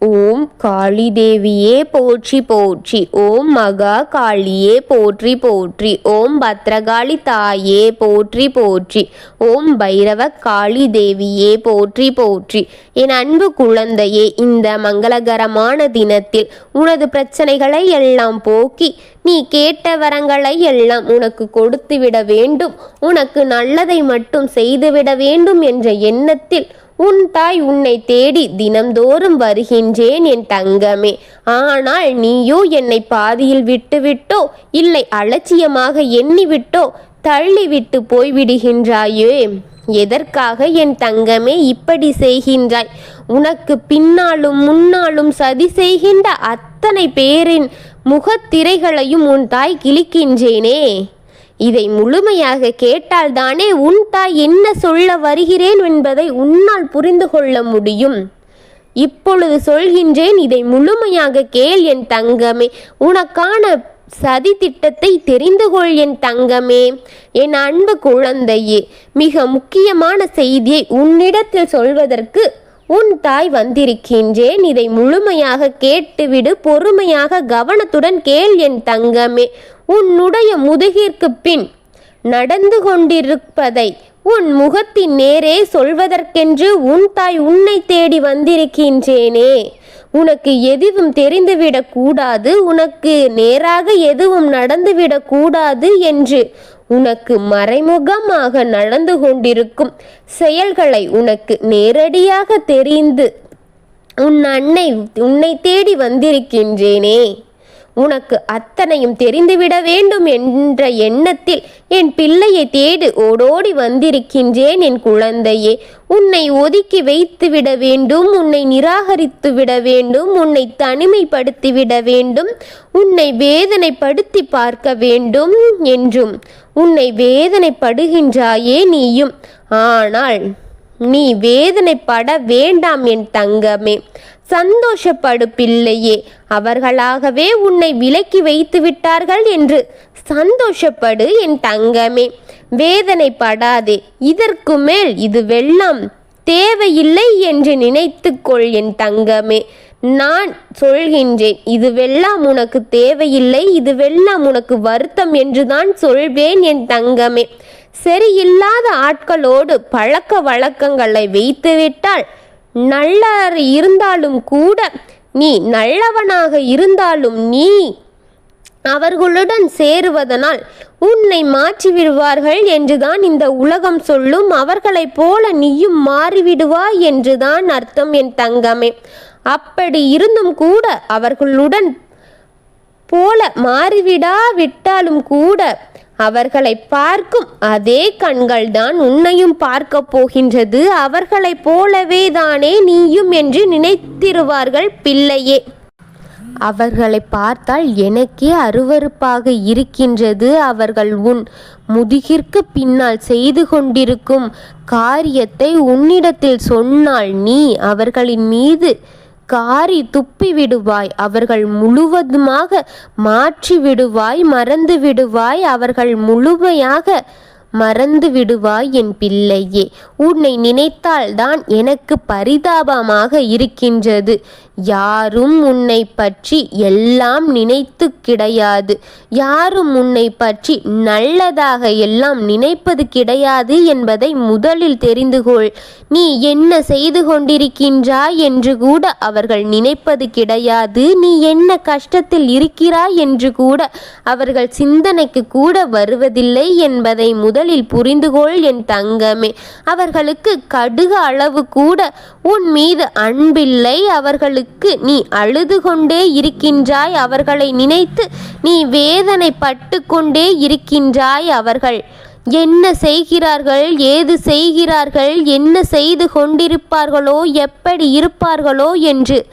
ஓம் காளி தேவியே போற்றி போற்றி ஓம் மகா காளியே போற்றி போற்றி ஓம் பத்ரகாளி தாயே போற்றி போற்றி ஓம் பைரவ காளி தேவியே போற்றி போற்றி. என் அன்பு குழந்தையே இந்த மங்களகரமான தினத்தில் உனது பிரச்சனைகளை எல்லாம் போக்கி நீ கேட்ட வரங்களை எல்லாம் உனக்கு கொடுத்துவிட வேண்டும் உனக்கு நல்லதை மட்டும் செய்துவிட வேண்டும் என்ற எண்ணத்தில் உன் தாய் உன்னை தேடி தினம்தோறும் வருகின்றேன் என் தங்கமே. ஆனால் நீயோ என்னை பாதியில் விட்டுவிட்டோ இல்லை அலட்சியமாக எண்ணிவிட்டோ தள்ளிவிட்டு போய்விடுகின்றாயே. எதற்காக என் தங்கமே இப்படி செய்கின்றாய்? உனக்கு பின்னாலும் முன்னாலும் சதி செய்கின்ற அத்தனை பேரின் முகத்திரைகளையும் உன் தாய் கிழிக்கின்றேனே. இதை முழுமையாக கேட்டால்தானே உன் தாய் என்ன சொல்ல வருகிறேன் என்பதை உன்னால் புரிந்து கொள்ள முடியும். இப்பொழுது சொல்கின்றேன் இதை முழுமையாக கேள் என் தங்கமே. உனக்கான சதி திட்டத்தை தெரிந்து கொள் என் தங்கமே. என் அன்பு குழந்தையே மிக முக்கியமான செய்தியை உன்னிடத்தில் சொல்வதற்கு உன் தாய் வந்திருக்கின்றேன். இதை முழுமையாக கேட்டுவிடு. பொறுமையாக கவனத்துடன் கேள் என் தங்கமே. உன்னுடைய முதுகிற்கு பின் நடந்து கொண்டிருப்பதை உன் முகத்தின் நேரே சொல்வதற்கென்று உன் தாய் உன்னை தேடி வந்திருக்கின்றேனே. உனக்கு எதுவும் தெரிந்துவிடக்கூடாது. உனக்கு நேராக எதுவும் நடந்துவிடக்கூடாது என்று உனக்கு மறைமுகமாக நடந்து கொண்டிருக்கும் செயல்களை உனக்கு நேரடியாக தெரிந்து உன் அன்னை உன்னை தேடி வந்திருக்கின்றேனே. உனக்கு அத்தனையும் தெரிந்துவிட வேண்டும் என்ற எண்ணத்தில் என் பிள்ளையை தேடு ஓடோடி வந்திருக்கின்றேன் என் குழந்தையே. உன்னை ஒதுக்கி வைத்து விட வேண்டும் உன்னை நிராகரித்து விட வேண்டும் உன்னை தனிமைப்படுத்தி விட வேண்டும் உன்னை வேதனைப்படுத்தி பார்க்க வேண்டும் என்றும் உன்னை வேதனைப்படுகின்றாயே நீயும். ஆனால் நீ வேதனைப்பட வேண்டாம் என் தங்கமே. சந்தோஷப்படு பிள்ளையே அவர்களாகவே உன்னை விலக்கி வைத்து விட்டார்கள் என்று சந்தோஷப்படு என் தங்கமே. வேதனைப்படாதே. இதற்கு மேல் இது வெள்ளம். தேவையில்லை என்று நினைத்துக்கொள் என் தங்கமே. நான் சொல்கின்றேன் இதுவெல்லாம் உனக்கு தேவையில்லை இதுவெல்லாம் உனக்கு வருத்தம் என்றுதான் சொல்வேன் என் தங்கமே. சரியில்லாத ஆட்களோடு பழக்க வழக்கங்களை வைத்துவிட்டால் நல்லர் இருந்தாலும் கூட நீ நல்லவனாக இருந்தாலும் நீ அவர்களுடன் சேருவதனால் உன்னை மாற்றி விடுவார்கள் என்றுதான் இந்த உலகம் சொல்லும். அவர்களைப் போல நீயும் மாறிவிடுவாய் என்றுதான் அர்த்தம் என் தங்கமே. அப்படி இருந்தும் கூட அவர்களுடன் போல மாறிவிடாவிட்டாலும் கூட அவர்களை பார்க்கும் அதே கண்கள்தான் உன்னையும் பார்க்க போகின்றது. அவர்களைப் போலவே தானே நீயும் என்று நினைத்திருவார்கள் பிள்ளையே. அவர்களை பார்த்தால் எனக்கே அருவருப்பாக இருக்கின்றது. அவர்கள் உன் முதுகிற்கு பின்னால் செய்து கொண்டிருக்கும் காரியத்தை உன்னிடத்தில் சொன்னால் நீ அவர்களின் மீது காரி துப்பி விடுவாய். அவர்கள் முழுவதுமாக மாற்றி விடுவாய் மறந்து விடுவாய். அவர்கள் முழுமையாக மறந்து விடுவாய் என் பிள்ளையே. உன்னை நினைத்தால்தான் எனக்கு பரிதாபமாக இருக்கின்றது. யாரும் உன்னை பற்றி எல்லாம் நினைத்து கிடையாது. யாரும் உன்னை பற்றி நல்லதாக எல்லாம் நினைப்பது கிடையாது என்பதை முதலில் தெரிந்து கொள். நீ என்ன செய்து கொண்டிருக்கின்றாய் என்று கூட அவர்கள் நினைப்பது கிடையாது. நீ என்ன கஷ்டத்தில் இருக்கிறாய் என்று கூட அவர்கள் சிந்தனைக்கு கூட வருவதில்லை என்பதை முதல் முதலில் புரிந்துகொள் என் தங்கமே. அவர்களுக்கு கடுகு அளவு கூட உன் மீது அன்பில்லை. அவர்களுக்கு நீ அழுது கொண்டே இருக்கின்றாய். அவர்களை நினைத்து நீ வேதனைப்பட்டு கொண்டே இருக்கின்றாய் அவர்கள். என்ன செய்கிறார்கள்? ஏது செய்கிறார்கள்? என்ன செய்து கொண்டிருப்பார்களோ? எப்படி இருப்பார்களோ? என்று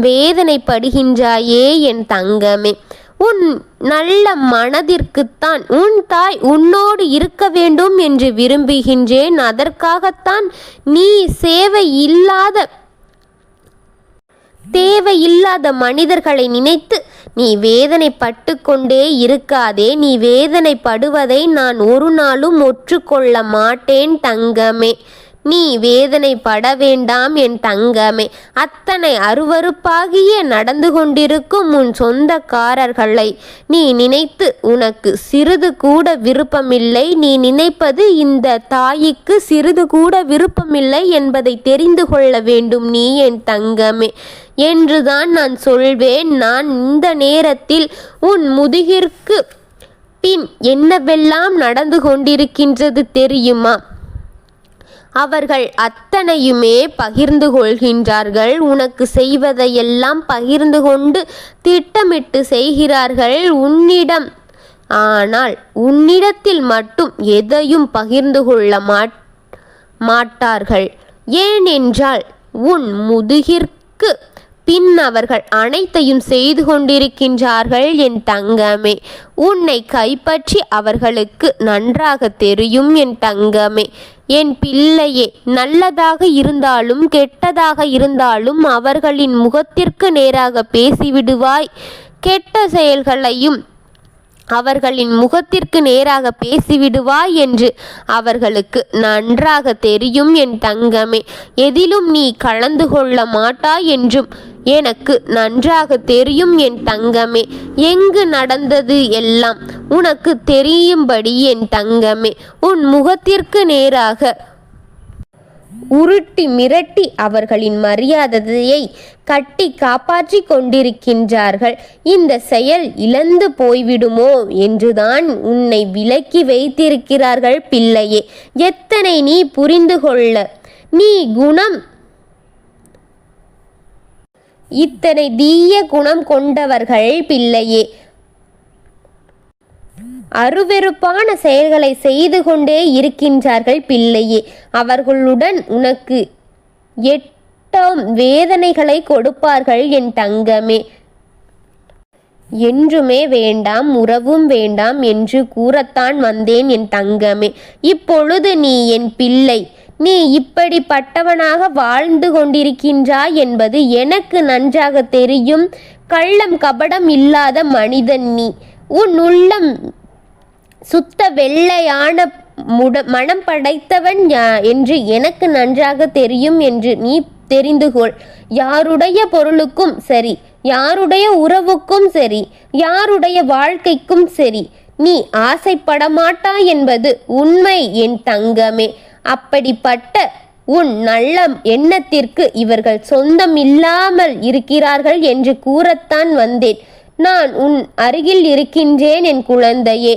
வேதனைப்படுகின்றாயே என் தங்கமே. உன் நல்ல மனதிற்குத்தான் உன் தாய் உன்னோடு இருக்க வேண்டும் என்று விரும்புகின்றேன். அதற்காகத்தான் நீ சேவை இல்லாத தேவையில்லாத மனிதர்களை நினைத்து நீ வேதனைப்பட்டு கொண்டே இருக்காதே. நீ வேதனைப்படுவதை நான் ஒரு நாளும் ஒற்றுக்கொள்ள மாட்டேன் தங்கமே. நீ வேதனைப்பட வேண்டாம் என் தங்கமே. அத்தனை அருவறுப்பாகிய நடந்து கொண்டிருக்கும் உன் சொந்தக்காரர்களை நீ நினைத்து உனக்கு சிறிது கூட விருப்பமில்லை. நீ நினைப்பது இந்த தாய்க்கு சிறிது கூட விருப்பமில்லை என்பதை தெரிந்து கொள்ள வேண்டும் நீ என் தங்கமே. என்றுதான் நான் சொல்வேன். நான் இந்த நேரத்தில் உன் முதுகிற்கு பின் என்னவெல்லாம் நடந்து கொண்டிருக்கின்றது தெரியுமா? அவர்கள் அத்தனையுமே பகிர்ந்து கொள்கின்றார்கள். உனக்கு செய்வதையெல்லாம் பகிர்ந்து கொண்டு திட்டமிட்டு செய்கிறார்கள் உன்னிடம். ஆனால் உன்னிடத்தில் மட்டும் எதையும் பகிர்ந்து கொள்ள மாட் மாட்டார்கள். ஏனென்றால் உன் முதுகிற்கு பின் அவர்கள் அனைத்தையும் செய்து கொண்டிருக்கின்றார்கள் என் தங்கமே. உன்னை கைப்பற்றி அவர்களுக்கு நன்றாக தெரியும் என் தங்கமே. என் பிள்ளையே நல்லதாக இருந்தாலும் கெட்டதாக இருந்தாலும் அவர்களின் முகத்திற்கு நேராக பேசிவிடுவாய். கெட்ட செயல்களையும் அவர்களின் முகத்திற்கு நேராக பேசிவிடுவாய் என்று அவர்களுக்கு நன்றாக தெரியும் என் தங்கமே. எதிலும் நீ கலந்து கொள்ள மாட்டாய் என்றும் எனக்கு நன்றாக தெரியும் என் தங்கமே. எங்கு நடந்தது எல்லாம் உனக்கு தெரியும்படி என் தங்கமே. உன் முகத்திற்கு நேராக உருட்டி மிரட்டி அவர்களின் மரியாதையை கட்டி காப்பாற்றி கொண்டிருக்கின்றார்கள். இந்த செயல் இழந்து போய்விடுமோ என்றுதான் உன்னை விலக்கி வைத்திருக்கிறார்கள் பிள்ளையே. எத்தனை நீ புரிந்து கொள்ள. நீ குணம். இத்தனை தீய குணம் கொண்டவர்கள் பிள்ளையே. அருவெருப்பான செயல்களை செய்து கொண்டே இருக்கின்றார்கள் பிள்ளையே. அவர்களுடன் உனக்கு எட்டாம் வேதனைகளை கொடுப்பார்கள் என் தங்கமே. என்றுமே வேண்டாம் உறவும் வேண்டாம் என்று கூறத்தான் வந்தேன் என் தங்கமே. இப்பொழுது நீ என் பிள்ளை. நீ இப்படிப்பட்டவனாக வாழ்ந்து கொண்டிருக்கின்றாய் என்பது எனக்கு நன்றாக தெரியும். கள்ளம் கபடம் இல்லாத மனிதன் நீ. உன் உள்ளம் சுத்த வெள்ளையான முட மனம் படைத்தவன் என்று எனக்கு நன்றாக தெரியும் என்று நீ தெரிந்துகொள் யாருடைய பொருளுக்கும் சரி யாருடைய உறவுக்கும் சரி யாருடைய வாழ்க்கைக்கும் சரி நீ ஆசைப்பட மாட்டாய் என்பது உண்மை என் தங்கமே. அப்படிப்பட்ட உன் நல்ல எண்ணத்திற்கு இவர்கள் சொந்தம் இல்லாமல் இருக்கிறார்கள் என்று கூறத்தான் வந்தேன். நான் உன் அருகில் இருக்கின்றேன் என் குழந்தையே.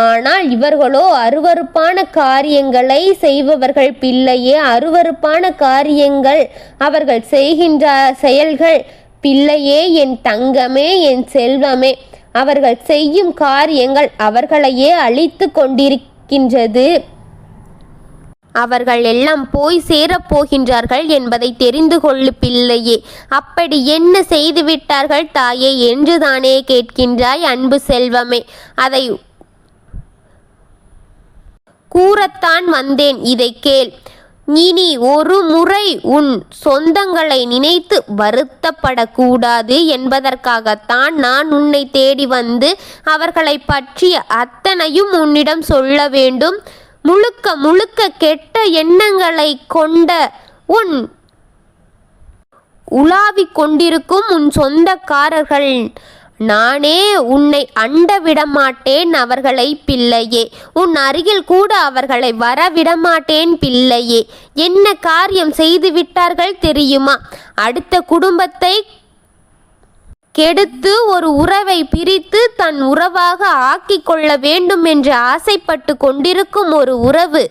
ஆனால் இவர்களோ அருவறுப்பான காரியங்களை செய்பவர்கள் பிள்ளையே அருவறுப்பான காரியங்கள் அவர்கள் செய்கின்ற செயல்கள் பிள்ளையே என் தங்கமே என் செல்வமே. அவர்கள் செய்யும் காரியங்கள் அவர்களையே அழித்து கொண்டிருக்கின்றது. அவர்கள் எல்லாம் போய் சேரப் போகின்றார்கள் என்பதை தெரிந்து கொள்ளு பிள்ளையே. அப்படி என்ன செய்துவிட்டார்கள் தாயே? என்று தானே கேட்கின்றாய் அன்பு செல்வமே. அதை கூறத்தான் வந்தேன். இதை கேள். இனி ஒரு முறை உன் சொந்தங்களை நினைத்து வருத்தப்படக்கூடாது என்பதற்காகத்தான் நான் உன்னை தேடி வந்து அவர்களை பற்றிய அத்தனையும் உன்னிடம் சொல்ல வேண்டும். முழுக்க முழுக்க கெட்ட எண்ணங்களை கொண்ட உன் உலாவிக் கொண்டிருக்கும் உன் சொந்தக்காரர்கள் நானே உன்னை அண்ட விடமாட்டேன் அவர்களை பிள்ளையே. உன் அருகில் கூட அவர்களை வர விடமாட்டேன் பிள்ளையே. என்ன காரியம் செய்து விட்டார்கள் தெரியுமா? அடுத்த குடும்பத்தை கெடுத்து ஒரு உறவை பிரித்து தன் உறவாக ஆக்கி கொள்ள வேண்டும் என்று ஆசைப்பட்டு கொண்டிருக்கும் ஒரு உறவு.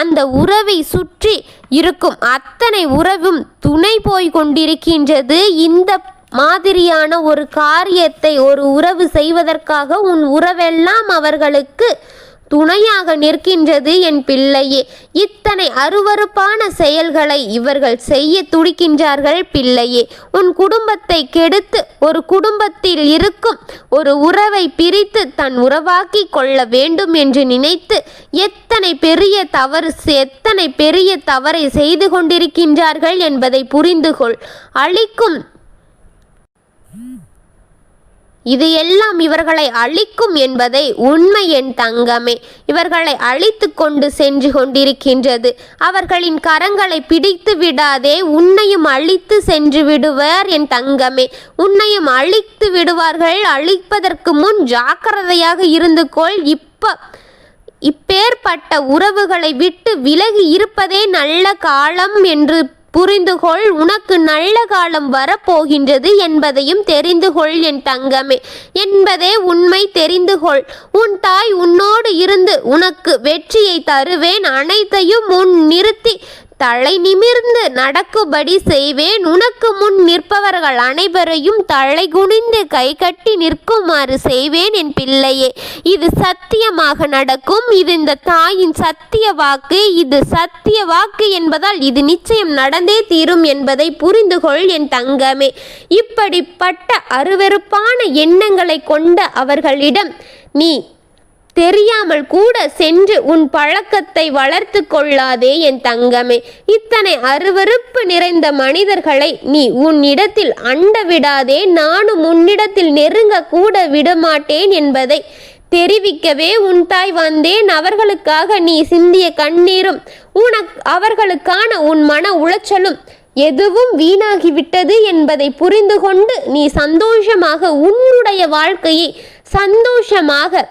அந்த உறவை சுற்றி இருக்கும் அத்தனை உறவும் துணை போய் கொண்டிருக்கின்றது இந்த மாதிரியான ஒரு காரியத்தை ஒரு உறவு செய்வதற்காக உன் உறவெல்லாம் அவர்களுக்கு துணையாக நிற்கின்றது என் பிள்ளையே. இத்தனை அருவறுப்பான செயல்களை இவர்கள் செய்ய துடிக்கின்றார்கள் பிள்ளையே. உன் குடும்பத்தை கெடுத்து ஒரு குடும்பத்தில் இருக்கும் ஒரு உறவை பிரித்து தன் உறவாக்கி கொள்ள வேண்டும் என்று நினைத்து எத்தனை பெரிய தவறு எத்தனை பெரிய தவறை செய்து கொண்டிருக்கின்றார்கள் என்பதை புரிந்து கொள் அழிக்கும் இது எல்லாம் இவர்களை அழிக்கும் என்பதை உண்மை என் தங்கமே. இவர்களை அழித்து கொண்டு சென்று கொண்டிருக்கின்றது. அவர்களின் கரங்களை பிடித்து விடாதே உன்னையும் அழித்து சென்று விடுவர் என் தங்கமே. உன்னையும் அழித்து விடுவார்கள். அழிப்பதற்கு முன் ஜாக்கிரதையாக இருந்து கொள். இப்ப இப்பேற்பட்ட உறவுகளை விட்டு விலகி இருப்பதே நல்ல காலம் என்று புரிந்துகொள் உனக்கு நல்ல காலம் வரப்போகின்றது என்பதையும் தெரிந்து கொள் என் தங்கமே. என்பதே உண்மை தெரிந்து கொள் உன் தாய் உன்னோடு இருந்து உனக்கு வெற்றியை தருவேன். அனைத்தையும் உன் நிறுத்தி தலை நிமிர்ந்து நடக்கும்படி செய்வேன். உனக்கு முன் நிற்பவர்கள் அனைவரையும் தலை குனிந்து கை கட்டி நிற்குமாறு செய்வேன் என் பிள்ளையே. இது சத்தியமாக நடக்கும். இது இந்த தாயின் சத்திய வாக்கு. இது சத்திய வாக்கு என்பதால் இது நிச்சயம் நடந்தே தீரும் என்பதை புரிந்து கொள் என் தங்கமே. இப்படிப்பட்ட அருவருப்பான எண்ணங்களை கொண்ட அவர்களிடம் நீ தெரியாமல் கூட சென்று உன் பழக்கத்தை வளர்த்து கொள்ளாதே என் தங்கமே. இத்தனை அருவருப்பு நிறைந்த மனிதர்களை நீ உன்னிடத்தில் அண்ட விடாதே நானும் உன்னிடத்தில் நெருங்க கூட விடமாட்டேன் என்பதை தெரிவிக்கவே உன் தாய் வந்தேன். அவர்களுக்காக நீ சிந்திய கண்ணீரும் உனக் அவர்களுக்கான உன் மன உளைச்சலும் எதுவும் வீணாகிவிட்டது என்பதை புரிந்து கொண்டு நீ சந்தோஷமாக உன்னுடைய வாழ்க்கையை சந்தோஷமாக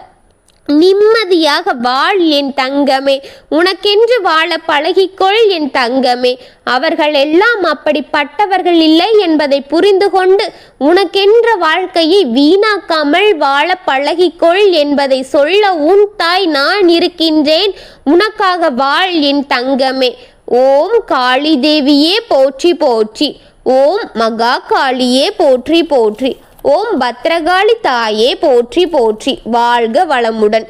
நிம்மதியாக வாழ் என் தங்கமே. உனக்கென்று வாழ பழகிக்கொள் என் தங்கமே. அவர்கள் எல்லாம் அப்படிப்பட்டவர்கள் இல்லை என்பதை புரிந்து கொண்டு உனக்கென்ற வாழ்க்கையை வீணாக்காமல் வாழ பழகிக்கொள் என்பதை சொல்ல உன் தாய் நான் இருக்கின்றேன். உனக்காக வாழ் என் தங்கமே. ஓம் காளி தேவியே போற்றி போற்றி. ஓம் மகா காளியே போற்றி போற்றி. ஓம் பத்ரகாளி தாயே போற்றி போற்றி வாழ்க வளமுடன்.